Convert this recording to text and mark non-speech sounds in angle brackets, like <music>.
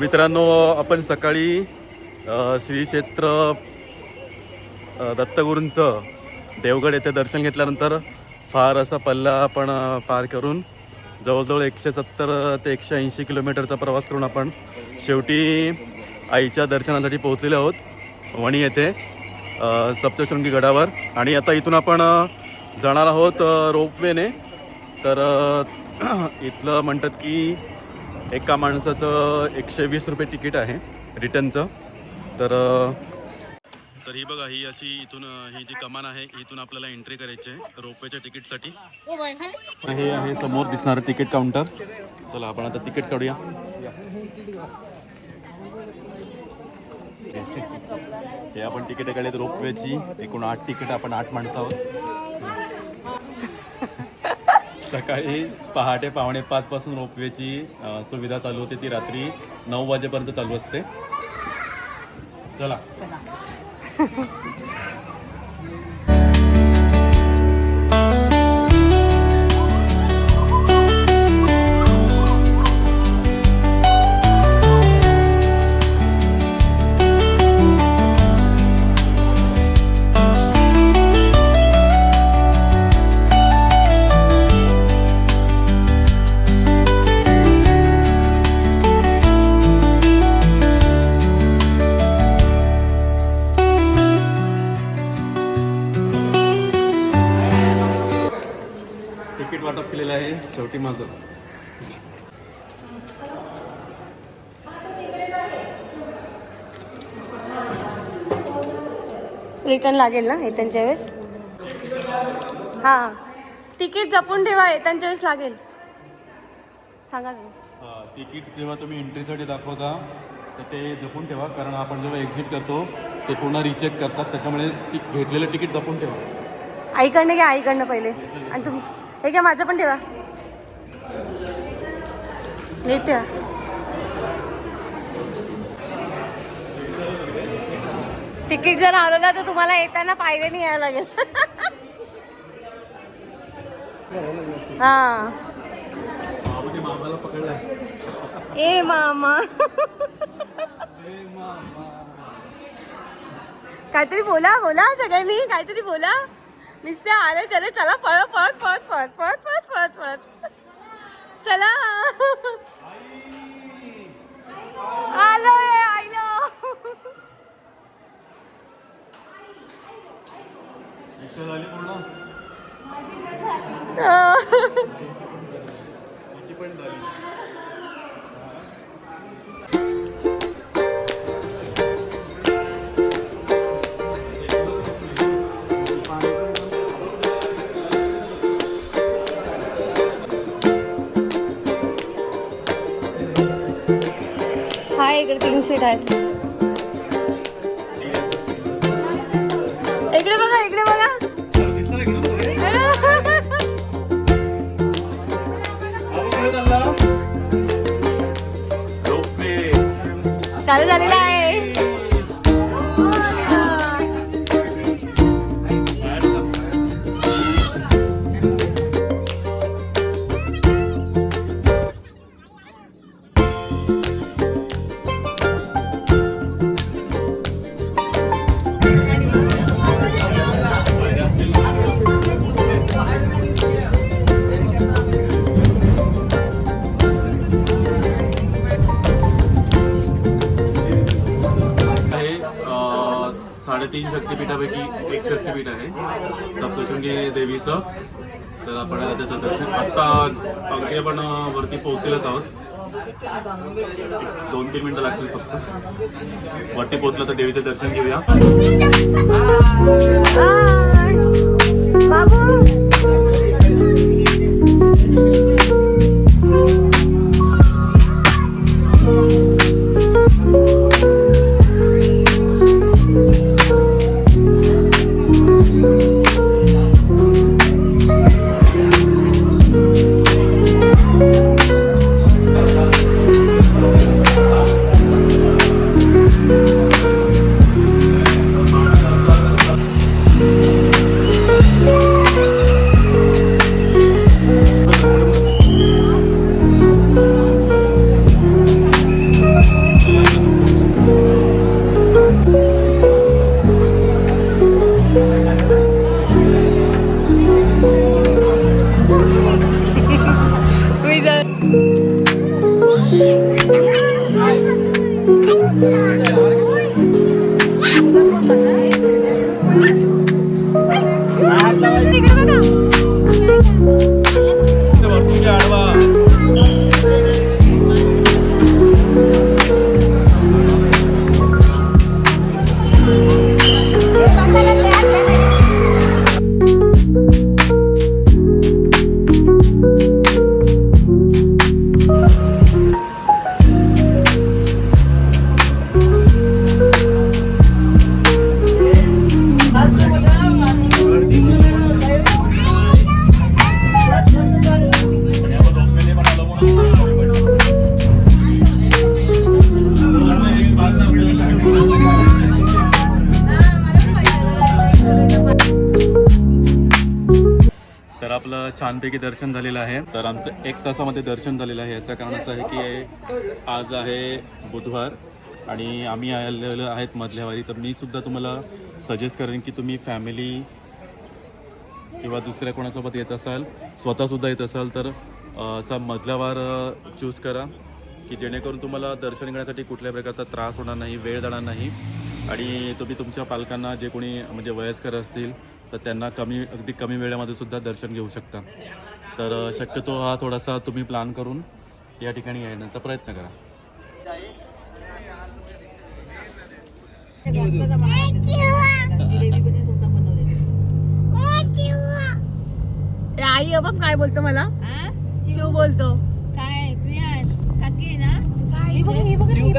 मित्रांनो आपण सकाळी श्री क्षेत्र दत्तगुरूंचं देवगड येथे दर्शन घेतल्यानंतर फार असा पल्ला आपण पार करून जवळजवळ एकशे सत्तर ते एकशे ऐंशी किलोमीटरचा प्रवास करून आपण शेवटी आईच्या दर्शनासाठी पोहोचलेले आहोत वणी येथे सप्तशृंगी गडावर. आणि आता इथून आपण जाणार आहोत रोपवेने. तर <clears throat> इथलं म्हणतात की एका माणसाचं एकशे वीस रुपये तिकीट आहे रिटर्नचं. तर तर ही बघा ही अशी इथून ही जी कमान आहे इथून आपल्याला एंट्री करायची आहे रोपवेच्या तिकीटसाठी. हे आहे समोर दिसणारं तिकीट काउंटर चला आपण आता तिकीट काढूया. हे आपण तिकीट काढले रोपवेची. एकूण आठ तिकीट आपण आठ माणसं आहोत सकाळी पहाटे पावणे पाच पासून रोपवेची सुविधा चालू होते ती रात्री नऊ वाजेपर्यंत चालू असते. चला. <laughs> शेवटी माझं. रिटर्न लागेल ना येत्यांच्या वेळेस? हां. तिकीट जपून ठेवा येत्यांच्या वेळेस लागेल. सांगा तिकीट जेव्हा तुम्ही एंट्रीसाठी दाखवता तर ते जपून ठेवा कारण आपण जेव्हा एक्झिट करतो ते पुन्हा रिचेक करतात त्याच्यामुळे ती घेतलेलं तिकीट जपून ठेवा. आईकडनं घ्या आईकडनं पहिले. आणि तुम हे घ्या माझं पण ठेवा. नीट तिकीट जर हरवलं तर तुम्हाला येताना पायऱ्याने यायला लागेल. <laughs> हा. ए मामा. काहीतरी बोला बोला सगळ्यांनी काहीतरी बोला. नुसते आले चले चला पळत पळत पळत पळत पळत पळत पळत पळत. चला. आलो आईलो पूर्ण? हो. पण झाली. 带 साडेतीन शक्तिपीठापैकी एक शक्तिपीठ आहे. सप्तशृंगी देवीचं. तर आपण त्याचं दर्शन आत्ता अगदी आपण वरती पोहोचलेलोच आहोत. दोन तीन मिनटं लागतील फक्त. वरती पोहोचलं तर देवीचं दर्शन घेऊया. बाबू. छानपैकी दर्शन झालेलं आहे. तर आमचं एक तासामध्ये दर्शन झालेलं आहे. याचं कारण असं आहे की आज आहे बुधवार आणि आम्ही आलेलो आहेत मधल्यावारी. तर मी सुद्धा तुम्हाला सजेस्ट करेन की तुम्ही फॅमिली किंवा दुसऱ्या कोणासोबत येत असाल स्वतःसुद्धा येत असाल तर असा मधला वार चूज करा की जेणेकरून तुम्हाला दर्शन घेण्यासाठी कुठल्या प्रकारचा त्रास होणार नाही वेळ जाणार नाही. आणि तुम्ही तुमच्या पालकांना जे कोणी म्हणजे वयस्कर असतील तर त्यांना कमी अगदी कमी वेळेमध्ये सुद्धा दर्शन घेऊ शकता. तर शक्यतो हा थोडासा तुम्ही प्लॅन करून या ठिकाणी येण्याचा प्रयत्न करा. आई अ बघ काय बोलतो मला? शिव बोलतो. काय प्रिया काकी आहे ना? ही बघ ही बघ ही